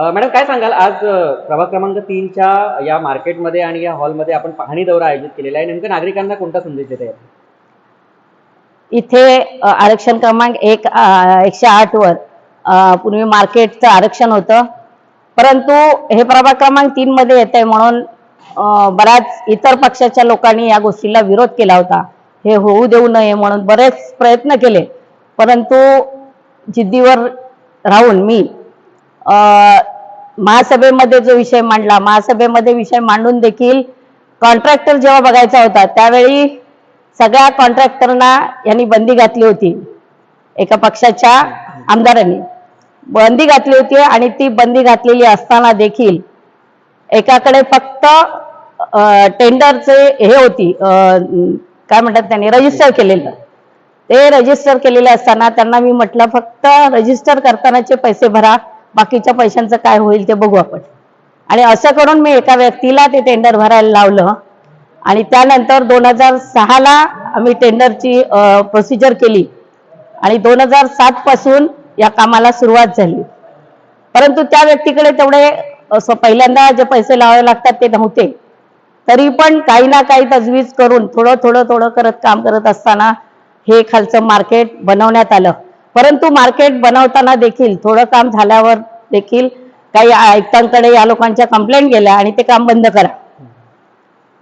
Madam काय सांगाल? आज प्रभाग क्रमांक तीनच्या या मार्केटमध्ये आणि या हॉलमध्ये आपण पाहणी दौरा आयोजित केलेला आहे. नेमकं नागरिकांना कोणता संदेश देत आहे इथे आरक्षण क्रमांक एक एकशे आठ वर पूर्वी मार्केटचं आरक्षण होतं. परंतु हे प्रभाग क्रमांक तीन मध्ये येत आहे म्हणून बऱ्याच इतर पक्षाच्या लोकांनी या गोष्टीला विरोध केला होता. हे होऊ देऊ नये म्हणून बरेच प्रयत्न केले. परंतु जिद्दीवर राहून मी महासभेमध्ये जो विषय मांडला महासभेमध्ये विषय मांडून देखील कॉन्ट्रॅक्टर जेव्हा बघायचा होता त्यावेळी सगळ्या कॉन्ट्रॅक्टरना यांनी बंदी घातली होती. एका पक्षाच्या आमदारांनी. बंदी घातली होती आणि ती बंदी घातलेली असताना देखील एकाकडे फक्त टेंडरचे हे होती काय म्हणतात त्यांनी रजिस्टर केलेलं. ते रजिस्टर केलेले असताना त्यांना मी म्हटलं फक्त रजिस्टर करतानाचे पैसे भरा. बाकीच्या पैशांचं काय होईल ते बघू आपण. आणि असं करून मी एका व्यक्तीला ते टेंडर भरायला लावलं. आणि त्यानंतर दोन हजार सहाला आम्ही टेंडरची प्रोसिजर केली. आणि दोन हजार सात पासून या कामाला सुरुवात झाली. परंतु त्या व्यक्तीकडे तेवढे असं पहिल्यांदा जे पैसे लावावे लागतात ते नव्हते. तरी पण काही ना काही तजवीज करून थोडं थोडं थोडं करत काम करत असताना हे खालचं मार्केट बनवण्यात आलं. परंतु मार्केट बनवताना देखील थोडं काम झाल्यावर देखील काही आयुक्तांकडे या लोकांच्या कंप्लेंट गेल्या आणि ते काम बंद करा.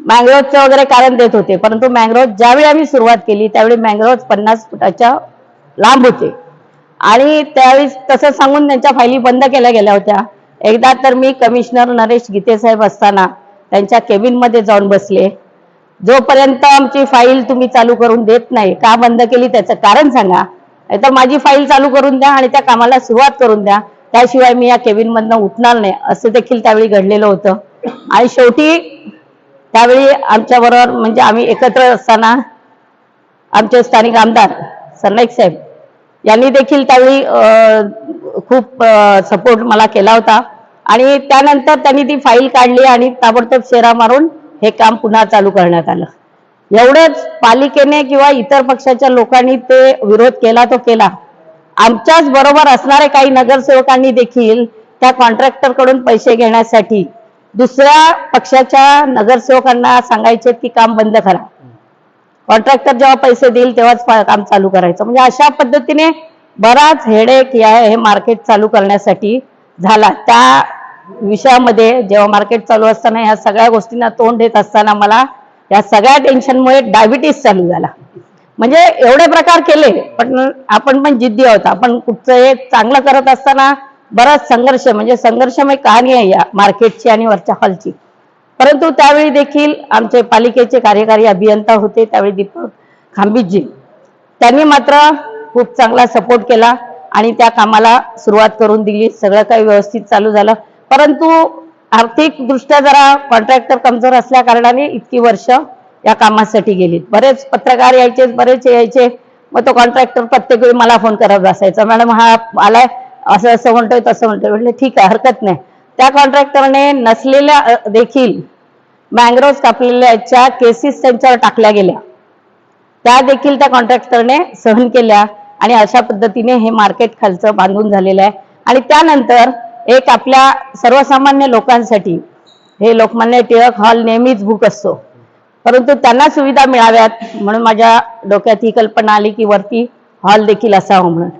मँग्रोवचं वगैरे कारण देत होते परंतु मँग्रोव ज्यावेळी आम्ही सुरुवात केली त्यावेळी मँग्रोव पन्नास फुटाच्या लांब होते. आणि त्यावेळी तसं सांगून त्यांच्या फायली बंद केल्या गेल्या होत्या. एकदा तर मी कमिशनर नरेश गीते साहेब असताना त्यांच्या केबिनमध्ये जाऊन बसले. जोपर्यंत आमची फाईल तुम्ही चालू करून देत नाही का बंद केली त्याचं कारण सांगा. तर माझी फाईल चालू करून द्या आणि त्या कामाला सुरुवात करून द्या. त्याशिवाय मी या केबिनमधनं उठणार नाही. असं देखील त्यावेळी घडलेलं होतं. आणि शेवटी त्यावेळी आमच्याबरोबर म्हणजे आम्ही एकत्र असताना आमचे स्थानिक आमदार सरनाईक साहेब यांनी देखील त्यावेळी खूप सपोर्ट मला केला होता. आणि त्यानंतर त्यांनी ती फाईल काढली आणि ताबडतोब शेरा मारून हे काम पुन्हा चालू करण्यात आलं. एवढंच पालिकेने किंवा इतर पक्षाच्या लोकांनी ते विरोध केला तो केला. आमच्याच बरोबर असणारे काही नगरसेवकांनी देखील त्या कॉन्ट्रॅक्टरकडून पैसे घेण्यासाठी दुसऱ्या पक्षाच्या नगरसेवकांना सांगायचे की काम बंद करा. कॉन्ट्रॅक्टर जेव्हा पैसे देईल तेव्हाच काम चालू करायचं. म्हणजे अशा पद्धतीने बराच हेडेक या हे मार्केट चालू करण्यासाठी झाला. त्या विषयामध्ये जेव्हा मार्केट चालू असताना ह्या सगळ्या गोष्टींना तोंड देत असताना मला या सगळ्या टेन्शनमुळे डायबिटीस चालू झाला. म्हणजे एवढे प्रकार केले पण आपण पण जिद्दी आहोत. आपण कुठचं हे चांगलं करत असताना बराच संघर्ष म्हणजे संघर्षमय कहाणी आहे या मार्केटची आणि वरच्या हॉलची परंतु त्यावेळी देखील आमचे पालिकेचे कार्यकारी अभियंता होते त्यावेळी दीपक खांबीजी. त्यांनी मात्र खूप चांगला सपोर्ट केला आणि त्या कामाला सुरुवात करून दिली. सगळं काही व्यवस्थित चालू झालं. परंतु आर्थिक दृष्ट्या जरा कॉन्ट्रॅक्टर कमजोर असल्या कारणाने इतकी वर्ष या कामासाठी गेली बरेच पत्रकार यायचे बरेच यायचे. मग तो कॉन्ट्रॅक्टर प्रत्येक वेळी मला फोन करत बसायचा. मॅडम हा आलाय. असं असं म्हणतोय तसं म्हणतोय. म्हटलं ठीक आहे हरकत नाही. त्या कॉन्ट्रॅक्टरने नसलेल्या देखील मँग्रोव्ह कापलेल्याच्या केसेस त्यांच्यावर टाकल्या गेल्या. त्या देखील त्या कॉन्ट्रॅक्टरने सहन केल्या आणि अशा पद्धतीने हे मार्केट खालचं बांधून झालेलं आहे. आणि त्यानंतर एक आपल्या सर्वसामान्य लोकांसाठी. हे लोकमान्य टिळक हॉल नेहमीच बुक असतो. परंतु त्यांना सुविधा मिळाव्यात म्हणून माझ्या डोक्यात ही कल्पना आली की वरती हॉल देखील असावं म्हणून.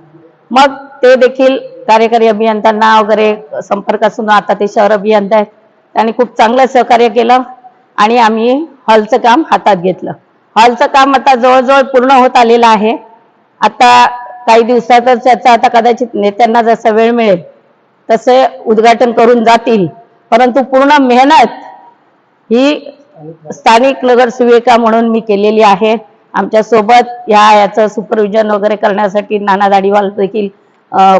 मग ते देखील कार्यकारी अभियंत्यांना वगैरे संपर्क असून आता ते शहर अभियंता आहेत. त्यांनी खूप चांगलं सहकार्य केलं आणि आम्ही हॉलचं काम हातात घेतलं. हॉलचं काम आता जवळजवळ पूर्ण होत आलेलं आहे. आता काही दिवसातच त्याचा आता कदाचित नेत्यांना जसा वेळ मिळेल तसे उद्घाटन करून जातील. परंतु पूर्ण मेहनत ही स्थानिक नगरसेविका म्हणून मी केलेली आहे. आमच्यासोबत या याचं सुपरविजन वगैरे करण्यासाठी नाना दाढीवाल देखील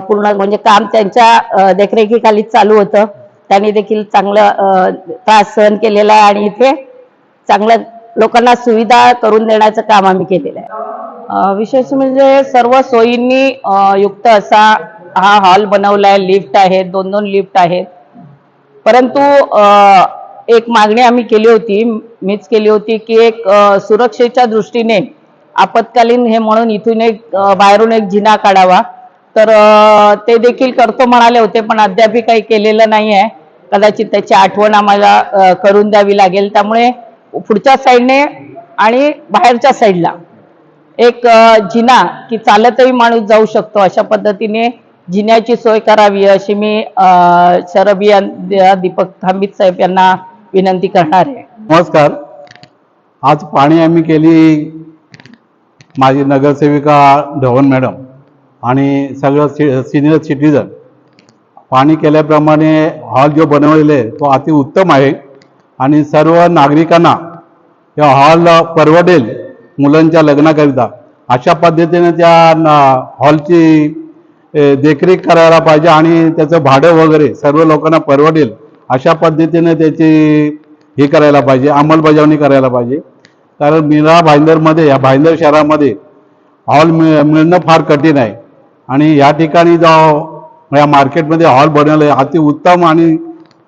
पूर्ण म्हणजे काम त्यांच्या देखरेखीखालीच देखरेखीखाली चालू होतं. त्यांनी देखील चांगलं त्रास सहन केलेला आहे आणि इथे चांगल्या लोकांना सुविधा करून देण्याचं काम आम्ही केलेलं आहे. विशेष म्हणजे सर्व सोयींनी युक्त असा हा हॉल बनवलाय लिफ्ट आहे दोन दोन लिफ्ट आहेत. परंतु एक मागणी आम्ही केली होती मीच केली होती की एक सुरक्षेच्या दृष्टीने आपत्कालीन हे म्हणून इथून एक बाहेरून एक जिना काढावा. तर ते देखील करतो म्हणाले होते पण अद्याप काही केलेलं नाही आहे कदाचित त्याची आठवण आम्हाला करून द्यावी लागेल. त्यामुळे पुढच्या साईडने आणि बाहेरच्या साईडला एक जिना की चालतही माणूस जाऊ शकतो अशा पद्धतीने जिन्याची सोय करावी अशी मी अं, या दीपक थांबित साहेब यांना विनंती करणार आहे. नमस्कार. आज पाणी आम्ही केली माझी नगरसेविका ढवण मॅडम आणि सगळं सि सिनियर सिटीजन. पाणी केल्याप्रमाणे हॉल जो बनवलेला आहे तो अतिउत्तम आहे आणि सर्व नागरिकांना या हॉल परवडेल मुलांच्या लग्नाकरिता. अशा पद्धतीने त्या हॉलची देखरेख करायला पाहिजे आणि त्याचं भाडं वगैरे सर्व लोकांना परवडेल अशा पद्धतीने त्याची हे करायला पाहिजे अंमलबजावणी करायला पाहिजे. कारण मीरा भाईंदरमध्ये या भाईंदर शहरामध्ये हॉल मिळ मिळणं फार कठीण आहे. आणि या ठिकाणी जो या मार्केटमध्ये हॉल बनवलं आहे अतिउत्तम आणि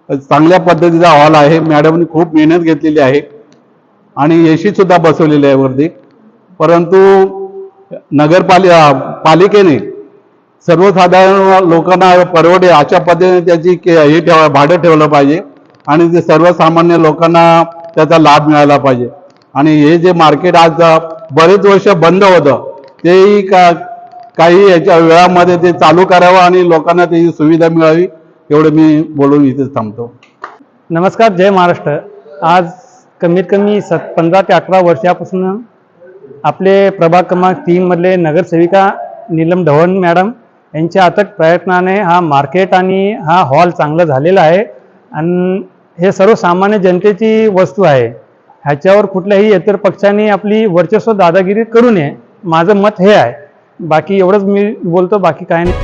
चांगल्या पद्धतीचा हॉल आहे. मॅडमनी खूप मेहनत घेतलेली आहे. आणि एशीसुद्धा बसवलेली आहे वरती. परंतु नगरपालिका पालिकेने सर्वसाधारण लोकांना परवडे अशा पद्धतीने त्याची के- हे ठेवा भाडं ठेवलं पाहिजे. आणि ते सर्वसामान्य लोकांना त्याचा लाभ मिळाला पाहिजे. आणि हे जे मार्केट आज बरेच वर्ष बंद होतं तेही का काही याच्या वेळामध्ये ते चालू करावं आणि लोकांना त्याची सुविधा मिळावी एवढं मी बोलून इथेच थांबतो. नमस्कार जय महाराष्ट्र. आज कमीत कमी सत पंधरा ते अठरा वर्षापासून आपले प्रभाग क्रमांक तीनमधले नगरसेविका नीलम ढवण मॅडम यांच्या अथक प्रयत्नाने हा मार्केट आणि हा हॉल चांगला झालेला आहे. आणि हे सर्वसामान्य जनतेची वस्तू आहे. ह्याच्यावर कुठल्याही इतर पक्षाने आपली वर्चस्व दादागिरी करू नये. माझं मत हे आहे. बाकी एवढंच मी बोलतो बाकी काय नाही.